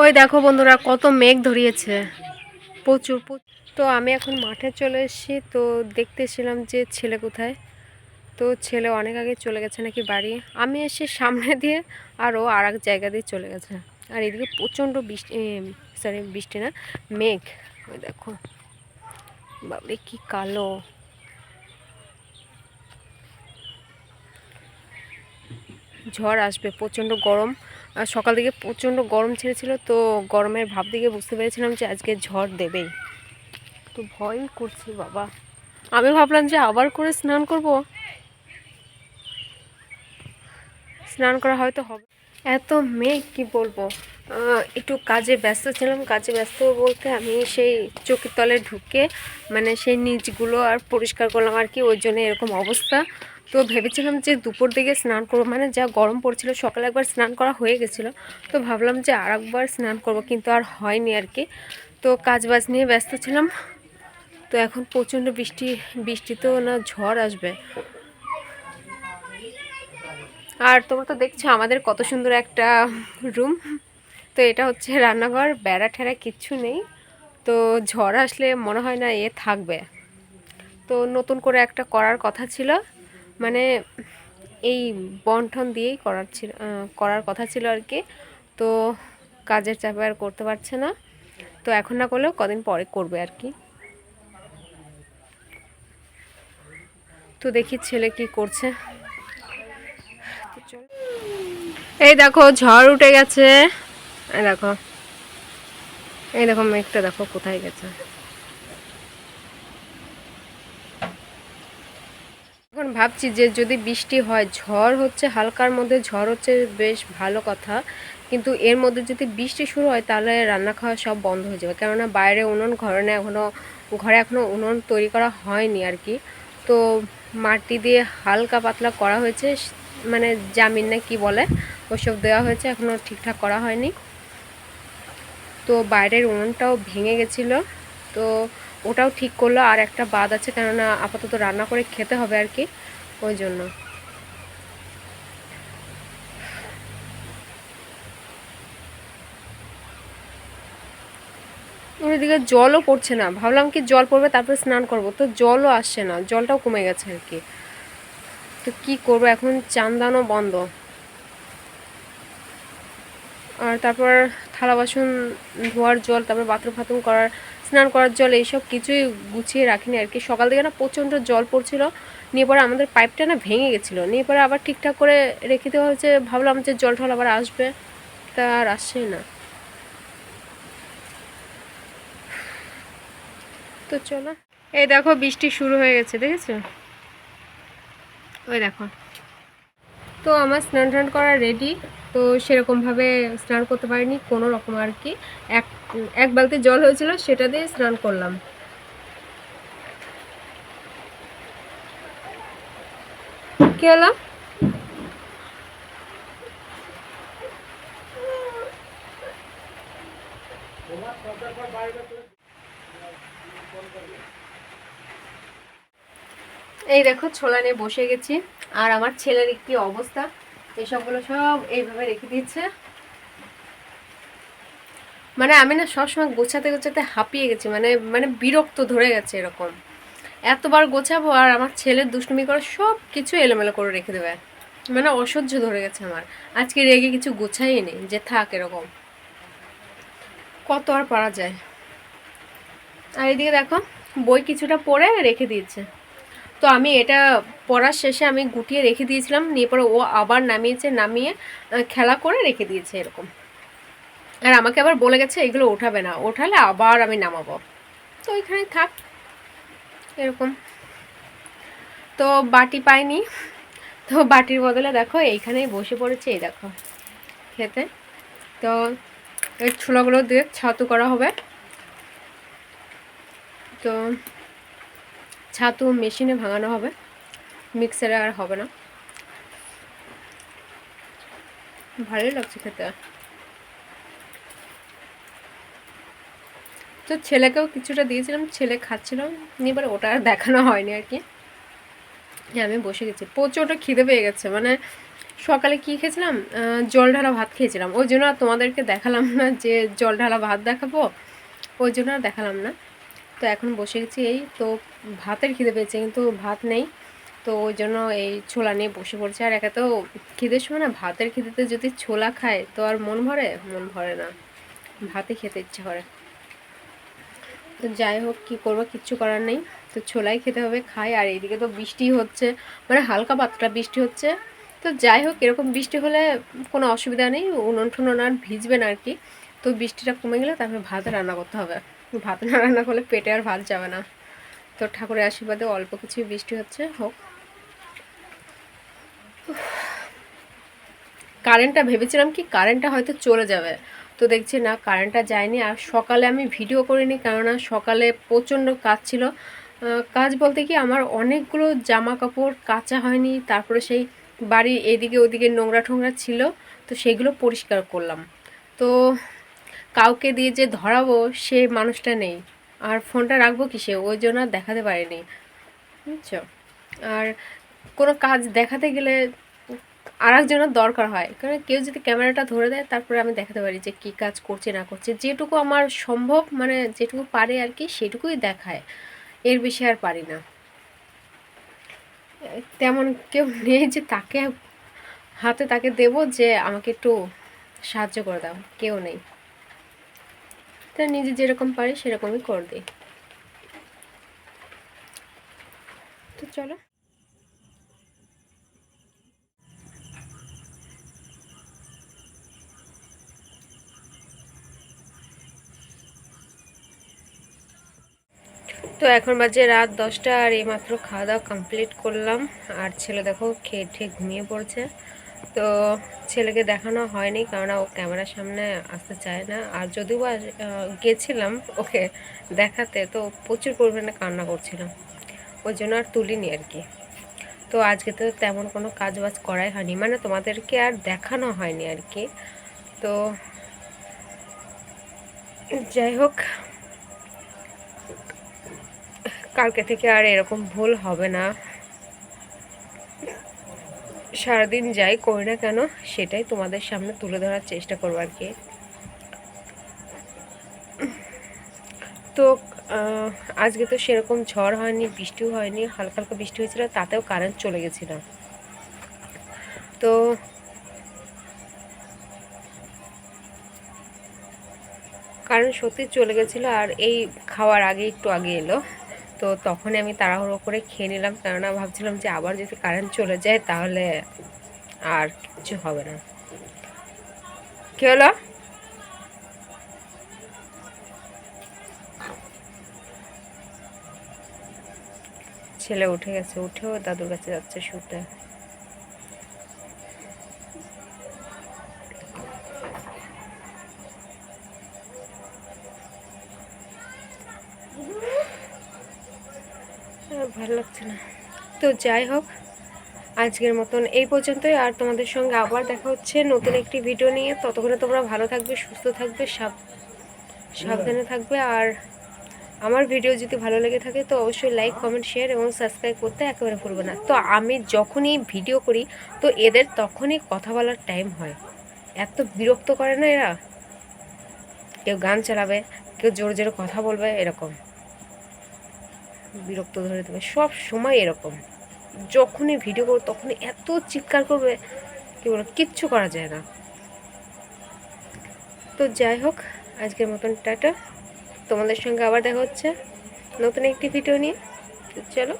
ওই দেখো বন্ধুরা, কত মেঘ ধরিয়েছে। প্রচুর। তো আমি এখন মাঠে চলে এসেছি, তো দেখতেছিলাম যে ছেলে কোথায়। তো ছেলে অনেক আগে চলে গেছে নাকি বাড়ি। আমি এসে সামনে দিয়ে আরও আর এক জায়গা দিয়ে চলে গেছে। আর এদিকে প্রচণ্ড বৃষ্টি সরি বৃষ্টি না, মেঘ। ওই দেখো। বাবরে কি কালো। ঝড় আসবে, প্রচণ্ড গরম। সকাল থেকে প্রচণ্ড গরম ছেড়েছিল, তো গরমের ভাব দিকে বুঝতে পেরেছিলাম যে আজকে ঝড় দেবেই। তো ভয় করছি, বাবা। আমি ভাবলাম যে আবার করে স্নান করব। স্নান করা হয়তো হবে। এত মেঘ, কি বলব? একটু কাজে ব্যস্ত ছিলাম। কাজে ব্যস্ত বলতে আমি সেই চোখের তলে ঢুকে মানে সেই নিচগুলো আর পরিষ্কার করলাম আর কি, ওই জন্য এরকম অবস্থা। তো ভেবেছিলাম যে দুপুর দিকে স্নান করব মানে যা গরম পড়ছিল, সকালে একবার স্নান করা হয়ে গেছিল। তো ভাবলাম যে আর একবার স্নান করব, কিন্তু আর হয়নি আর কি। তো কাজ বাজ নিয়ে ব্যস্ত ছিলাম। তো এখন প্রচণ্ড বৃষ্টি বৃষ্টি তো না ঝড় আসবে। আর তোমরা তো দেখছ আমাদের কত সুন্দর একটা রুম। তো এটা হচ্ছে রান্নাঘর, বেড়া ঠেড়া কিচ্ছু নেই। তো ঝড় আসলে মনে হয় না এ থাকবে। তো নতুন করে একটা করার কথা ছিল। মানে এই বন্ঠন দিয়েই করার ছিল করার কথা ছিল আর কি। তো কাজের চাপে আর করতে পারছে না। তো এখন না করলেও কদিন পরে করবে আর কি। তো দেখি ছেলে কি করছে। এই দেখো, ঝড় উঠে গেছে। দেখো। এই দেখো মেঘটা দেখো কোথায় গেছে। এখন ভাবছি যে যদি বৃষ্টি হয়, ঝড় হচ্ছে, হালকার মধ্যে ঝড় হচ্ছে, বেশ ভালো কথা। কিন্তু এর মধ্যে যদি বৃষ্টি শুরু হয়, তাহলে রান্না খাওয়া সব বন্ধ হয়ে যাবে। কেননা বাইরে উনুন, ঘরে না এখনও ঘরে এখনও উনুন তৈরি করা হয়নি আর কি। তো মাটি দিয়ে হালকা পাতলা করা হয়েছে মানে জামিন না কি বলে, ওসব দেওয়া হয়েছে এখনও ঠিকঠাক করা হয়নি। তো বাইরের উনুনটাও ভেঙে গেছিল। তো ওটাও ঠিক করল, আর একটা বাদ আছে, কেননা আপাতত রান্না করে খেতে হবে আর কি, ওই জন্য। ওইদিকে জলও পড়ছে না। ভাবলাম কি জল পড়বে, তারপরে স্নান করব। তো জলও আসছে না, জলটাও কমে গেছে আর কি। তো কি করব, এখন চান্দানো বন্ধ। আর তারপর থালা বাসন ধোয়ার জল, তারপর বাথরুম ফাথরুম করার, স্নান করার জল, এইসব কিছুই গুছিয়ে রাখিনি আর কি। সকাল থেকে না প্রচণ্ড জল পড়ছিল। নিয়ে পরে আমাদের পাইপটা না ভেঙে গেছিল। নিয়ে পরে আবার ঠিকঠাক করে রেখে দেওয়া হয়েছে। ভাবলাম যে জল টল আবার আসবে। তা আর আসছেই না। তো চলো। এই দেখো বৃষ্টি শুরু হয়ে গেছে, দেখেছ? ওই দেখো। তো আমার স্নান টান করা রেডি তো সেরকমভাবে স্নান করতে পারিনি, কোনো রকম আর কি। এক এক বালতি জল হয়েছিল, সেটা দিয়ে স্নান করলাম। কি হলো? এই দেখো, ছোলা নিয়ে বসে গেছি। আর আমার ছেলের কি অবস্থা? এসবগুলো সব এইভাবে রেখে দিচ্ছে মানে আমি না সবসময় গোছাতে গোছাতে হাঁপিয়ে গেছি মানে মানে বিরক্ত ধরে গেছে এরকম। এতবার গোছাবো আর আমার ছেলের দুষ্টুমি করে সব কিছু এলোমেলো করে রেখে দেবে। মানে অসহ্য ধরে গেছে আমার। আজকে রেগে কিছু গোছাই নেই যে থাক এরকম। কত আর পারা যায়। আর এদিকে দেখো, বই কিছুটা পড়ে রেখে দিয়েছে। তো আমি এটা পড়ার শেষে আমি গুটিয়ে রেখে দিয়েছিলাম, নিয়ে পরে ও আবার নামিয়েছে, নামিয়ে খেলা করে রেখে দিয়েছে এরকম। আর আমাকে আবার বলে গেছে, এগুলো ওঠাবে না, ওঠালে আবার আমি নামাবো। তো ওইখানে থাক, এরকম। তো বাটি পাইনি, তো বাটির বদলে দেখো, এইখানেই বসে পড়েছে, এই দেখো, খেতে। তো এই ছোলাগুলো দিয়ে ছাতু করা হবে। তো ছাতু মেশিনে ভাঙানো হবে। মিক্সারে আর হবে না। ভালোই লাগছে খেতে। তো ছেলেকেও কিছুটা দিয়েছিলাম, ছেলে খাচ্ছিলাম এবার ওটা আর দেখানো হয়নি আর কি। আমি বসে গেছি। প্রচুর ওটা খিদে পেয়ে গেছে। মানে সকালে কি খেয়েছিলাম? জল ঢালা ভাত খেয়েছিলাম। ওই জন্য আর তোমাদেরকে দেখালাম না যে জল ঢালা ভাত দেখাবো। ওই জন্য আর দেখালাম না। তো এখন বসে গেছি এই, তো ভাতের খিদে পেয়েছে, কিন্তু ভাত নেই। তো ওই জন্য এই ছোলা নিয়ে বসে পড়ছে। আর একা তো খিদের সময় না, ভাতের খিদেতে যদি ছোলা খায়, তো আর মন ভরে? মন ভরে না। ভাতে খেতে ইচ্ছে করে। তো যাই হোক, কী করব? কিচ্ছু করার নেই। তো ছোলাই খেতে হবে, খাই। আর এইদিকে তো বৃষ্টি হচ্ছে মানে হালকা পাতলা বৃষ্টি হচ্ছে। তো যাই হোক, এরকম বৃষ্টি হলে কোনো অসুবিধা নেই। উনুন টুনুন আর ভিজবে না আর কি। তো বৃষ্টিটা কমে গেলে তারপরে ভাত রান্না করতে হবে। ভাত না রান্না করলে পেটে আর ভাত যাবে না। তো ঠাকুরের আশীর্বাদে অল্প কিছু বৃষ্টি হচ্ছে, হোক। কারেন্টটা ভেবেছিলাম কি কারেন্টটা হয়তো চলে যাবে। তো দেখছি না কারেন্টটা যায়নি আর সকালে আমি ভিডিও করিনি কেননা সকালে প্রচণ্ড কাজ ছিল। কাজ বলতে কি আমার অনেকগুলো জামা কাপড় কাচা হয়নি, তারপরে সেই বাড়ি এদিকে ওদিকে নোংরা ঠোংরা ছিল, তো সেগুলো পরিষ্কার করলাম। তো কাউকে দিয়ে যে ধরাবো, সে মানুষটা নেই। আর ফোনটা রাখব কিসে? ওই জন্য আর দেখাতে পারিনি। বুঝছ? আর কোনো কাজ দেখাতে গেলে আর একজনের দরকার হয়। কারণ কেউ যদি ক্যামেরাটা ধরে দেয়, তারপরে আমি দেখাতে পারি যে কী কাজ করছে, না করছে। যেটুকু আমার সম্ভব মানে যেটুকু পারে আর কি, সেটুকুই দেখায়। এর বেশি আর পারি না। তেমন কেউ নেই যে তাকে, হাতে তাকে দেব যে আমাকে একটু সাহায্য করে দাও। কেউ নেই। তা নিজে যেরকম পারি সেরকমই করে দিই। তো চলো। তো এখন বাজে রাত দশটা আর এইমাত্র খাওয়া দাওয়া কমপ্লিট করলাম। আর ছেলে দেখো খেয়ে ঠেয়ে ঘুমিয়ে পড়ছে। তো ছেলেকে দেখানো হয়নি কারণ ও ক্যামেরার সামনে আসতে চায় না। আর যদিও বা গেছিলাম ওকে দেখাতে, তো প্রচুর পরিমাণে কান্না করছিলাম। ওই জন্য আর তুলিনি আর কি। তো আজকে তো তেমন কোনো কাজ বাজ করাই হয়নি। মানে তোমাদেরকে আর দেখানো হয়নি আর কি। তো যাই হোক, কালকে থেকে আর এরকম ভুল হবে না। সারাদিন যাই করি না কেন, সেটাই তোমাদের সামনে তুলে ধরার চেষ্টা করব আর কি। তো আজকে তো সেরকম ঝড় হয়নি বৃষ্টিও হয়নি, হালকা হালকা বৃষ্টি হয়েছিল, তাতেও কারেন্ট চলে গেছিল। তো কারেন্ট সত্যি চলে গেছিল আর এই খাওয়ার আগে একটু আগে এলো। তো তখন আমি তাড়াহুড়ো করে খেয়ে নিলাম। কেননা ভাবছিলাম যে আবার যদি কারেন্ট চলে যায় তাহলে আর কিছু হবে না। কী হলো? ছেলে উঠে গেছে, উঠেও দাদুর কাছে যাচ্ছে শুতে। ভালো লাগছে না। তো যাই হোক, আজকের মতন এই পর্যন্তই। আর তোমাদের সঙ্গে আবার দেখা হচ্ছে নতুন একটি ভিডিও নিয়ে। ততক্ষণে তোমরা ভালো থাকবে, সুস্থ থাকবে, সাব, সাবধানে থাকবে। আর আমার ভিডিও যদি ভালো লেগে থাকে, তো অবশ্যই লাইক কমেন্ট শেয়ার এবং সাবস্ক্রাইব করতে একেবারে ভুলবে না। তো আমি যখনই ভিডিও করি, তো এদের তখনই কথা বলার টাইম হয়। এত বিরক্ত করে না এরা? কেউ গান চালাবে, কেউ জোরে জোরে কথা বলবে, এরকম। বিরক্ত ধরে দেবে সব সময় এরকম। যখনই ভিডিও করব তখনই এত চিৎকার করবে কি বলো কিচ্ছু করা যায় না। তো যাই হোক, আজকের মতন টাটা। তোমাদের সঙ্গে আবার দেখা হচ্ছে নতুন একটি ভিডিও নিয়ে। চলো।